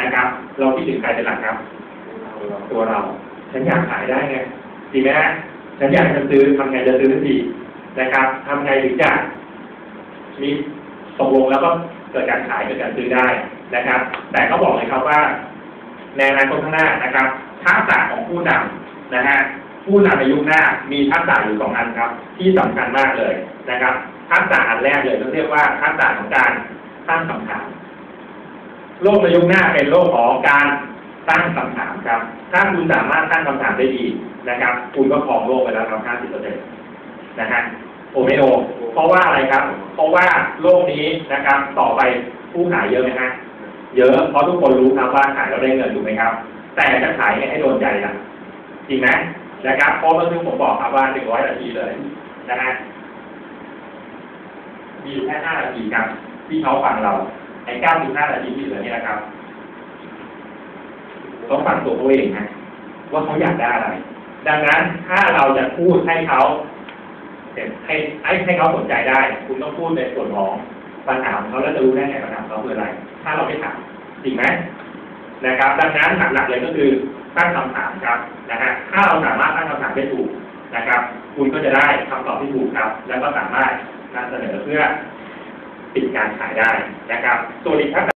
นะครับ เราคิดถึงใครเป็นหลักครับ ตัวเรา ฉันอยากขายได้ไงจริงไหมฮะฉันอยากจะซื้อทำไงจะซื้อทันทีนะครับทำไงถึงจะมีตกลงแล้วก็เกิดการขายเกิดการซื้อได้นะครับ แต่เขาบอกเลยครับว่าในอนาคตข้างหน้านะครับทักษะของผู้นำนะฮะผู้นำในยุคหน้ามีทักษะอยู่สองอันครับ ที่สำคัญมากเลยนะครับทักษะอันแรกเลยต้องเรียกว่าทักษะของการตั้งคำถาม โลกในยุคหน้าเป็นโลกของการตั้งคำถามครับ ถ้าคุณสามารถตั้งคำถามได้ดีนะครับ คุณก็ครองโลกไปแล้วครับ 50เปอร์เซ็นต์นะฮะโอไม่โอเพราะว่าอะไรครับ เพราะว่าโลกนี้นะครับ ต่อไปผู้ขายเยอะไหมฮะ เยอะ เพราะทุกคนรู้ครับว่าขายแล้วได้เงินถูกไหมครับ แต่จะขายให้โดนใจล่ะ จริงไหมนะครับ เพราะเมื่อกี้ผมบอกครับว่าหนึ่งร้อยนาทีเลยนะฮะ มีแค่ห้านาทีครับ ที่เขาฟังเรา ไอ้เก้าสิบห้านาทีที่เหลือนี่นะครับต้องฟังตัวเขาเองนะว่าเขาอยากได้อะไร ดังนั้นถ้าเราจะพูดให้เขาให้ให้ให้เขาสนใจได้ คุณต้องพูดในส่วนของปัญหาของเขาแล้วจะรู้ได้ไงปัญหาเขาคืออะไร ถ้าเราไม่ถามจริงไหมนะครับ ดังนั้นหลักๆเลยก็คือตั้งคำถามครับนะฮะถ้าเราสามารถตั้งคำถามได้ถูกนะครับ คุณก็จะได้คำตอบที่ถูกครับ แล้วก็สามารถนำเสนอเพื่อ ปิดการขายได้นะครับส่วนอีกทักษะ